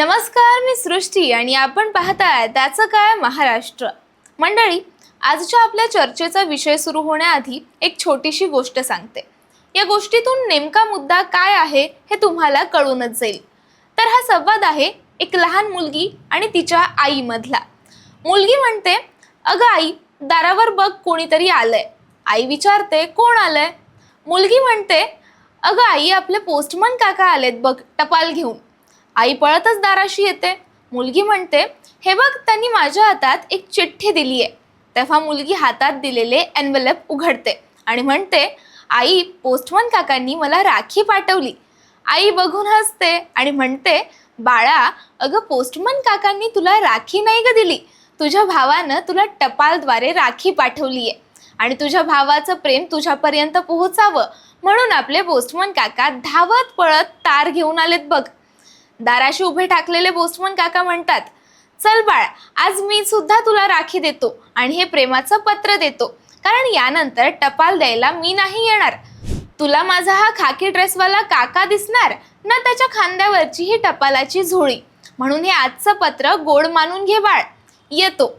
नमस्कार मी सृष्टी आणि आपण पाहताय त्याचं काय महाराष्ट्र. मंडळी आजच्या आपल्या चर्चेचा विषय सुरू होण्याआधी एक छोटीशी गोष्ट सांगते. या गोष्टीतून नेमका मुद्दा काय आहे हे तुम्हाला कळूनच जाईल. तर हा संवाद आहे एक लहान मुलगी आणि तिच्या आईमधला. मुलगी म्हणते अगं आई दारावर बघ कोणीतरी आलंय. आई विचारते कोण आलंय? मुलगी म्हणते अगं आई आपले पोस्टमन काका आलेत बघ टपाल घेऊन. आई पळतच दाराशी येते. मुलगी म्हणते हे बघ त्यांनी माझ्या हातात एक चिठ्ठी दिली आहे. तेव्हा मुलगी हातात दिलेले एनवलप उघडते आणि म्हणते आई पोस्टमन काकांनी मला राखी पाठवली. आई बघून हसते आणि म्हणते बाळा अगं पोस्टमन काकांनी तुला राखी नाही ग दिली. तुझ्या भावानं तुला टपालद्वारे राखी पाठवली आहे. आणि तुझ्या भावाचं प्रेम तुझ्यापर्यंत पोहोचावं. म्हणून आपले पोस्टमन काका धावत पळत तार घेऊन आलेत बघ. दाराशी उभे ठाकलेले पोस्टमन काका म्हणतात चल बाळ आज मी सुद्धा तुला राखी देतो आणि हे प्रेमाचं पत्र देतो. कारण यानंतर टपाल द्यायला मी नाही येणार. तुला माझा हा खाकी ड्रेसवाला काका दिसणार ना त्याच्या खांद्यावरची ही टपालाची झोळी. म्हणून हे आजचं पत्र गोड मानून घे बाळ. येतो.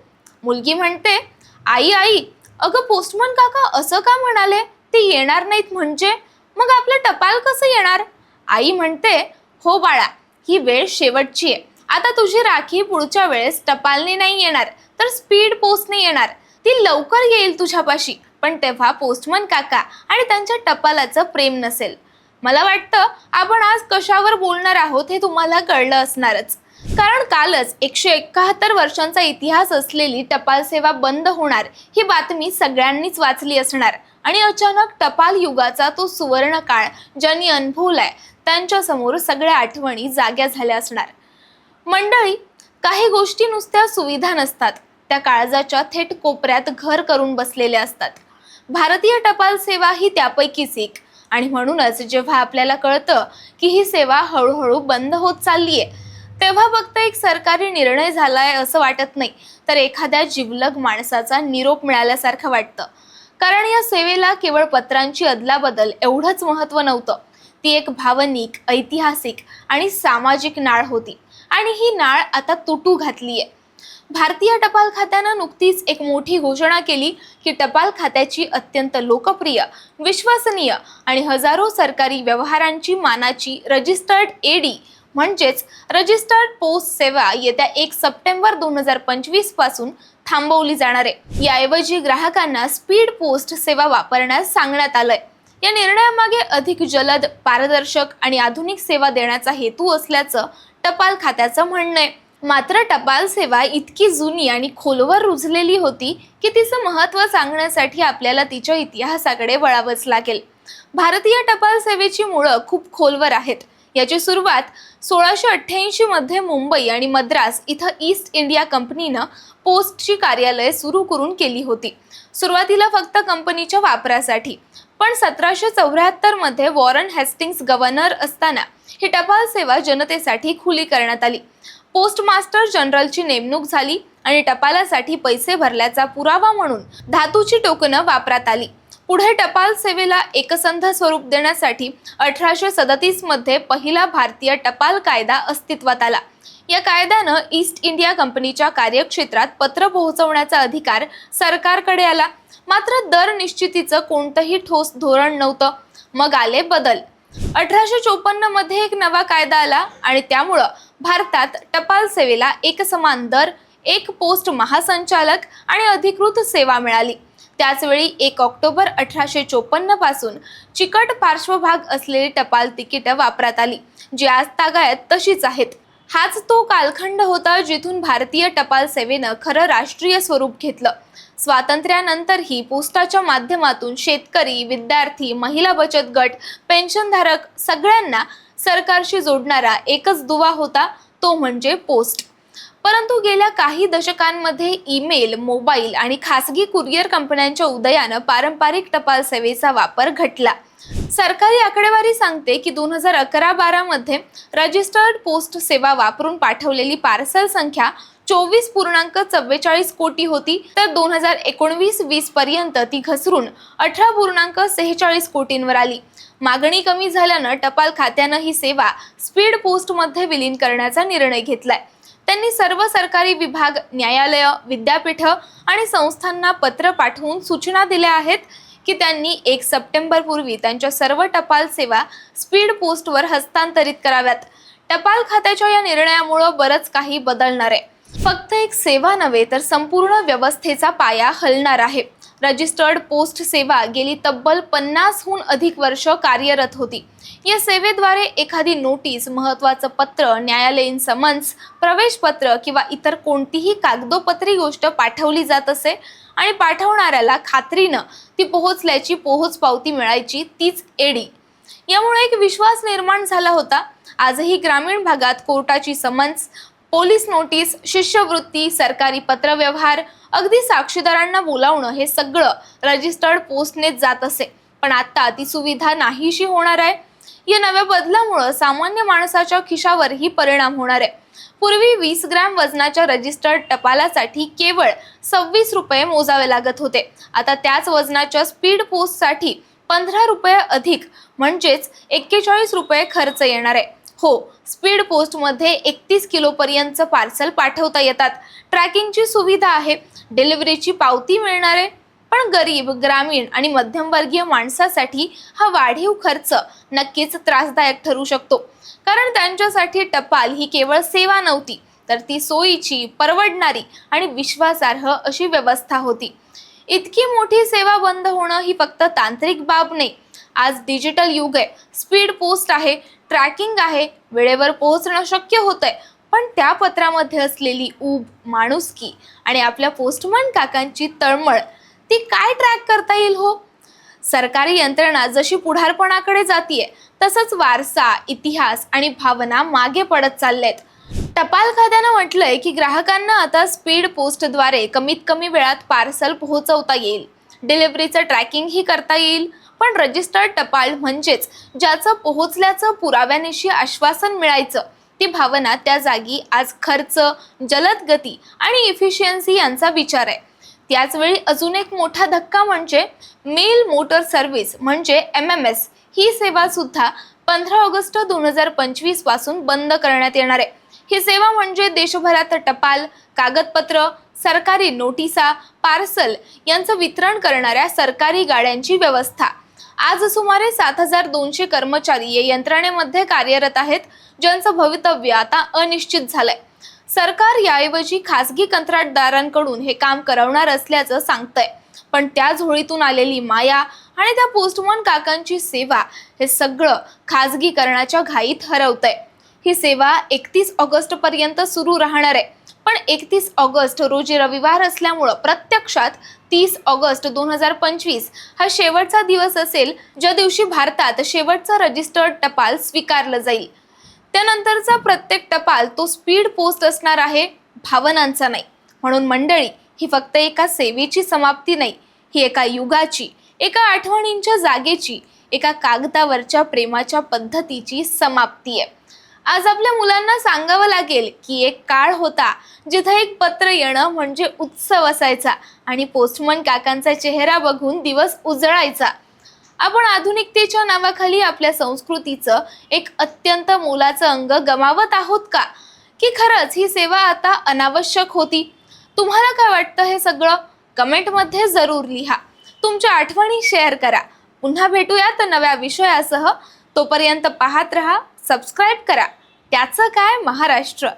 मुलगी म्हणते आई आई अगं पोस्टमन काका असं का म्हणाले? ते येणार नाहीत म्हणजे? मग आपलं टपाल कसं येणार? आई म्हणते हो बाळा ही वेळ शेवटची आहे. आता तुझी राखी पुढच्या वेळेस टपालने नाही येणार तर स्पीड पोस्टने येणार. ती लवकर येईल तुझ्यापाशी पण तेव्हा पोस्टमन काका आणि त्यांच्या टपालाचं प्रेम नसेल. मला वाटतं आपण आज कशावर बोलणार आहोत हे तुम्हाला कळलं असणारच. कारण कालच एकशे एकाहत्तर वर्षांचा इतिहास असलेली टपाल सेवा बंद होणार ही बातमी सगळ्यांनीच वाचली असणार. आणि अचानक टपाल युगाचा तो सुवर्ण काळ ज्यांनी अनुभवलाय त्यांच्यासमोर सगळ्या आठवणी जाग्या झाल्या असणार. मंडळी काही गोष्टी नुसत्या सुविधा नसतात. त्या काळजाच्या थेट कोपऱ्यात घर करून बसलेल्या असतात. भारतीय टपाल सेवा ही त्यापैकीच एक. आणि म्हणूनच जेव्हा आपल्याला कळतं की ही सेवा हळूहळू बंद होत चालली आहे तेव्हा फक्त एक सरकारी निर्णय झालाय असं वाटत नाही तर एखाद्या जिवलग माणसाचा निरोप मिळाल्यासारखं वाटतं. कारण या सेवेला केवळ पत्रांची अदलाबदल एवढंच महत्त्व नव्हतं. ती एक भावनिक ऐतिहासिक आणि सामाजिक नाळ होती. आणि ही नाळ आता तुटू घातली आहे भारतीय टपाल खात्यानं नुकतीच एक मोठी घोषणा केली की टपाल खात्याची अत्यंत लोकप्रिय विश्वसनीय आणि हजारो सरकारी व्यवहारांची मानाची रजिस्टर्ड एडी म्हणजेच रजिस्टर्ड पोस्ट सेवा येत्या एक सप्टेंबर दोन हजार पंचवीसपासून थांबवली जाणार आहे. याऐवजी ग्राहकांना स्पीड पोस्ट सेवा वापरण्यास सांगण्यात आलंय. या निर्णयामागे अधिक जलद पारदर्शक आणि आधुनिक सेवा देण्याचा हेतू असल्याचं टपाल खात्याचं म्हणणं आहे. मात्र टपाल सेवा इतकी जुनी आणि खोलवर रुजलेली होती की तिचं महत्त्व सांगण्यासाठी आपल्याला तिच्या इतिहासाकडे वळावंच लागेल. भारतीय टपाल सेवेची मुळं खूप खोलवर आहेत. याची सुरुवात सोळाशे अठ्ठ्याऐंशी मध्ये मुंबई आणि मद्रास इथं ईस्ट इंडिया कंपनीनं पोस्टची कार्यालय सुरू करून केली होती. सुरुवातीला फक्त कंपनीच्या वापरासाठी पण सतराशे चौऱ्याहत्तरमध्ये वॉरन हेस्टिंग्स गव्हर्नर असताना ही टपाल सेवा जनतेसाठी खुली करण्यात आली. पोस्टमास्टर जनरलची नेमणूक झाली आणि टपालासाठी पैसे भरल्याचा पुरावा म्हणून धातूची टोकनं वापरात आली. पुढे टपाल सेवेला एकसंध स्वरूप देण्यासाठी अठराशे सदतीसमध्ये पहिला भारतीय टपाल कायदा अस्तित्वात आला. या कायद्यानं ईस्ट इंडिया कंपनीच्या कार्यक्षेत्रात पत्र पोहोचवण्याचा अधिकार सरकारकडे आला. मात्र दर निश्चितीचं कोणतंही ठोस धोरण नव्हतं. मग आले बदल. अठराशे चोपन्नमध्ये एक नवा कायदा आला आणि त्यामुळं भारतात टपाल सेवेला एकसमान दर एक पोस्ट महासंचालक आणि अधिकृत सेवा मिळाली. त्याचवेळी एक ऑक्टोबर अठराशे चोपन्नपासून चिकट पार्श्वभाग असलेली टपाल तिकीटं वापरात आली जी आज तागायत तशीच आहेत. हाच तो कालखंड होता जिथून भारतीय टपाल सेवेनं खरं राष्ट्रीय स्वरूप घेतलं. स्वातंत्र्यानंतरही पोस्टाच्या माध्यमातून शेतकरी विद्यार्थी महिला बचत गट पेन्शनधारक सगळ्यांना सरकारशी जोडणारा एकच दुवा होता तो म्हणजे पोस्ट. परंतु गेल्या काही दशकांमध्ये ईमेल मोबाईल आणि खासगी कुरिअर कंपन्यांच्या उदयानं पारंपरिक टपाल सेवेचा वापर घटला. सरकारी आकडेवारी सांगते की दोन हजार अकरा बारामध्ये रजिस्टर्ड पोस्ट सेवा वापरून पाठवलेली पार्सल संख्या चोवीस पूर्णांक चव्वेचाळीस कोटी होती. तर दोन हजार एकोणवीस वीस पर्यंत ती घसरून अठरा पूर्णांक सेहेचाळीस कोटींवर आली. मागणी कमी झाल्यानं टपाल खात्यानं ही सेवा स्पीड पोस्टमध्ये विलीन करण्याचा निर्णय घेतलाय. त्यांनी सर्व सरकारी विभाग न्यायालय विद्यापीठ आणि संस्थांना पत्र पाठवून सूचना दिल्या आहेत की त्यांनी एक सप्टेंबर पूर्वी त्यांच्या सर्व टपाल सेवा स्पीड पोस्टवर हस्तांतरित कराव्यात. टपाल खात्याच्या या निर्णयामुळं बरंच काही बदलणार आहे. फक्त एक सेवा नव्हे तर संपूर्ण व्यवस्थेचा पाया हलणार आहे. रजिस्टर्ड पोस्ट सेवा गेली तब्बल पन्नासहून अधिक वर्ष कार्यरत होती. या सेवेद्वारे एखादी नोटीस महत्त्वाचं पत्र न्यायालयीन समन्स प्रवेशपत्र किंवा इतर कोणतीही कागदोपत्री गोष्ट पाठवली जात असे आणि पाठवणाऱ्याला खात्रीनं ती पोहोचल्याची पोहोच पावती मिळायची तीच एडी. यामुळे एक विश्वास निर्माण झाला होता. आजही ग्रामीण भागात कोर्टाची समन्स पोलीस नोटीस शिष्यवृत्ती सरकारी पत्रव्यवहार अगदी साक्षीदारांना बोलावणं हे सगळं रजिस्टर्ड पोस्टनेच जात असे. पण आता ती सुविधा नाहीशी होणार आहे. या नव्या बदलामुळं सामान्य माणसाच्या खिशावरही परिणाम होणार आहे. पूर्वी वीस ग्रॅम वजनाच्या रजिस्टर्ड टपालासाठी केवळ सव्वीस रुपये मोजावे लागत होते. आता त्याच वजनाच्या स्पीड पोस्टसाठी पंधरा रुपये अधिक म्हणजेच एक्केचाळीस रुपये खर्च येणार आहे. हो स्पीड पोस्टमध्ये एकतीस किलोपर्यंतचं पार्सल पाठवता येतात. ट्रॅकिंगची सुविधा आहे. डिलिव्हरीची पावती मिळणार आहे पण गरीब ग्रामीण आणि मध्यमवर्गीय माणसासाठी हा वाढीव खर्च नक्कीच त्रासदायक ठरू शकतो. कारण त्यांच्यासाठी टपाल ही केवळ सेवा नव्हती तर ती सोयीची परवडणारी आणि विश्वासार्ह अशी व्यवस्था होती. इतकी मोठी सेवा बंद होणं ही फक्त तांत्रिक बाब नाही आज डिजिटल युग आहे. स्पीड पोस्ट आहे ट्रॅकिंग आहे वेळेवर पोहोचणं शक्य होतंय. पण त्या पत्रामध्ये असलेली ऊब माणुसकी आणि आपल्या पोस्टमन काकांची तळमळ ती काय ट्रॅक करता येईल हो? सरकारी यंत्रणा जशी पुढारपणाकडे जातीये तसंच वारसा इतिहास आणि भावना मागे पडत चाललेत टपाल खात्यानं म्हटलंय की ग्राहकांना आता स्पीड पोस्टद्वारे कमीत कमी वेळात पार्सल पोहोचवता येईल. डिलिव्हरीचं ट्रॅकिंगही करता येईल. पण रजिस्टर्ड टपाल म्हणजेच ज्याचं पोहोचल्याचं पुराव्यानिशी आश्वासन मिळायचं ती भावना त्या जागी आज खर्च जलद गती आणि इफिशियन्सी यांचा विचार आहे. त्याचवेळी अजून एक मोठा धक्का म्हणजे मेल मोटर सर्व्हिस म्हणजे एम एम एस ही सेवा सुद्धा पंधरा ऑगस्ट दोन हजार पंचवीसपासून बंद करण्यात येणार आहे. ही सेवा म्हणजे देशभरात टपाल कागदपत्र सरकारी नोटिसा पार्सल यांचं वितरण करणाऱ्या सरकारी गाड्यांची व्यवस्था आज सुमारे सात हजार दोनशे कर्मचारी या यंत्रणेमध्ये कार्यरत आहेत ज्यांचं भवितव्य आता अनिश्चित झालंय. सरकार याऐवजी खासगी कंत्राटदारांकडून हे काम करवणार असल्याचं सांगतंय. पण त्या झोळीतून आलेली माया आणि त्या पोस्टमन काकांची सेवा हे सगळं खाजगीकरणाच्या घाईत हरवतंय. ही सेवा एकतीस ऑगस्ट पर्यंत सुरू राहणार आहे. पण एकतीस ऑगस्ट रोजी रविवार असल्यामुळं प्रत्यक्षात तीस ऑगस्ट दोन हजार पंचवीस हा शेवटचा दिवस असेल ज्या दिवशी भारतात शेवटचा रजिस्टर्ड टपाल स्वीकारलं जाईल. त्यानंतरचा प्रत्येक टपाल तो स्पीड पोस्ट असणार आहे भावनांचा नाही. म्हणून मंडळी ही फक्त एका सेवेची समाप्ती नाही ही एका युगाची एका आठवणींच्या जागेची एका कागदावरच्या प्रेमाच्या पद्धतीची समाप्ती आहे. आज आपल्या मुलांना सांगावं लागेल की एक काळ होता जिथं एक पत्र येणं म्हणजे उत्सव असायचा आणि पोस्टमन काकांचा चेहरा बघून दिवस उजळायचा. आपण आधुनिकतेच्या नावाखाली आपल्या संस्कृतीचं एक अत्यंत मोलाचं अंग गमावत आहोत का? की खरंच ही सेवा आता अनावश्यक होती? तुम्हाला काय वाटतं हे सगळं? कमेंटमध्ये जरूर लिहा. तुमच्या आठवणी शेअर करा. पुन्हा भेटूयात नव्या विषयासह. तोपर्यंत पाहत रहा. सबस्क्राईब करा. त्याचं काय? महाराष्ट्र.